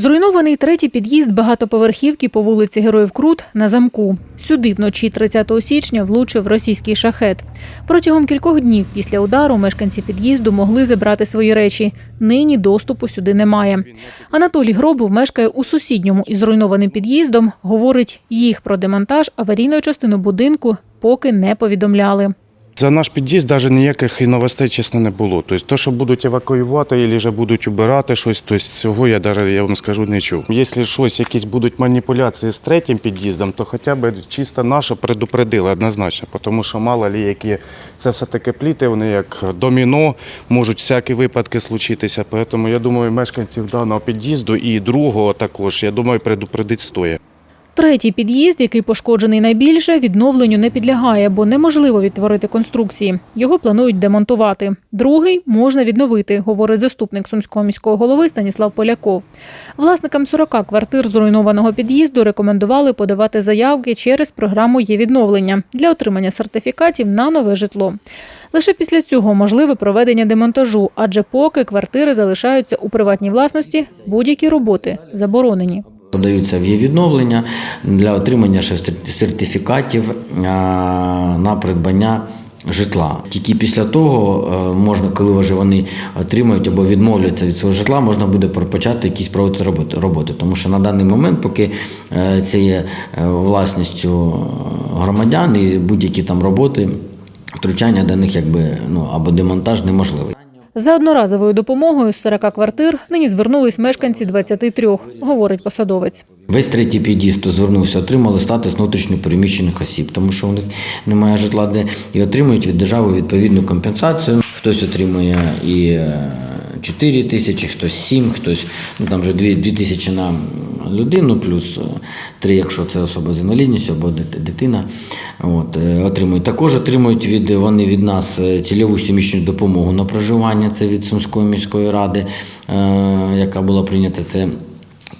Зруйнований третій під'їзд багатоповерхівки по вулиці Героїв Крут на замку. Сюди вночі 30 січня влучив російський шахет. Протягом кількох днів після удару мешканці під'їзду могли забрати свої речі. Нині доступу сюди немає. Анатолій Гробов мешкає у сусідньому із зруйнованим під'їздом. Говорить, їх про демонтаж аварійної частини будинку поки не повідомляли. За наш під'їзд навіть ніяких і новостей, чесно, не було. Тобто, то, що будуть евакуювати, або будуть убирати щось, тобто цього я навіть, я вам скажу, не чув. Якщо щось, якісь будуть маніпуляції з третім під'їздом, то хоча б чисто наше предупредили однозначно, тому що мало лі, які це все-таки пліти, вони як доміно, можуть всякі випадки случитися. Тому я думаю, мешканців даного під'їзду і другого також, я думаю, предупредить стоїть. Третій під'їзд, який пошкоджений найбільше, відновленню не підлягає, бо неможливо відтворити конструкції. Його планують демонтувати. Другий можна відновити, говорить заступник сумського міського голови Станіслав Поляков. Власникам 40 квартир зруйнованого під'їзду рекомендували подавати заявки через програму є відновлення для отримання сертифікатів на нове житло. Лише після цього можливе проведення демонтажу, адже поки квартири залишаються у приватній власності, будь-які роботи заборонені. Подаються в відновлення для отримання сертифікатів на придбання житла. Тільки після того е, можна, коли вже вони отримають або відмовляться від свого житла, можна буде почати якісь проводити роботи. Тому що на даний момент, поки е, це є е, власністю громадян і будь-які там роботи, втручання до них якби ну або демонтаж неможливий. За одноразовою допомогою з 40 квартир нині звернулись мешканці 23, говорить посадовець. Весь третій під'їзд, звернувся, отримали статус внутрішньопереміщених осіб, тому що у них немає житла, де і отримують від держави відповідну компенсацію. Хтось отримує і е, 4 тисячі, хтось 7, хтось ну там вже 2, 2 тисячі на людину, плюс 3, якщо це особа з інвалідністю або дитина. От, е, отримують. Також отримують від вони від нас е, цільову сімічну допомогу на проживання. Це від Сумської міської ради, е, яка була прийнята. Це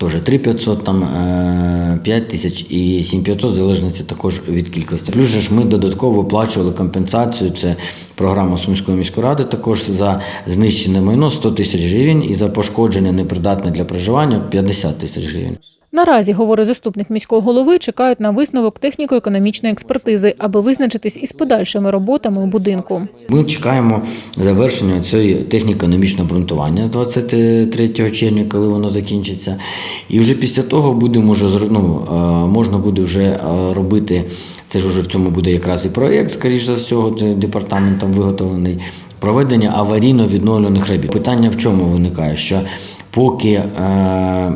Теж 3500, там е, 5 тисяч і 7500, в залежності також від кількості. Плюс же ж ми додатково оплачували компенсацію. Це програма Сумської міської ради, також за знищене майно 100 тисяч гривень і за пошкодження непридатне для проживання 50 тисяч гривень. Наразі, говорить заступник міського голови, чекають на висновок техніко-економічної експертизи, аби визначитись із подальшими роботами у будинку. Ми чекаємо завершення цієї техніко-економічного обґрунтування з 23 червня, коли воно закінчиться. І вже після того будемо вже ну, е, можна буде вже е, робити. Це ж вже в цьому буде якраз і проєкт, скоріш за всього, департаментом виготовлений. Проведення аварійно-відновлених робіт. Питання в чому виникає? Що поки е,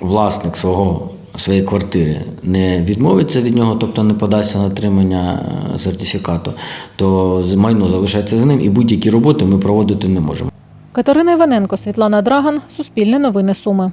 власник свого своєї квартири не відмовиться від нього, тобто не подасться на отримання е, сертифікату, то майно залишається з ним, і будь-які роботи ми проводити не можемо. Катерина Іваненко, Світлана Драган, Суспільне новини Суми.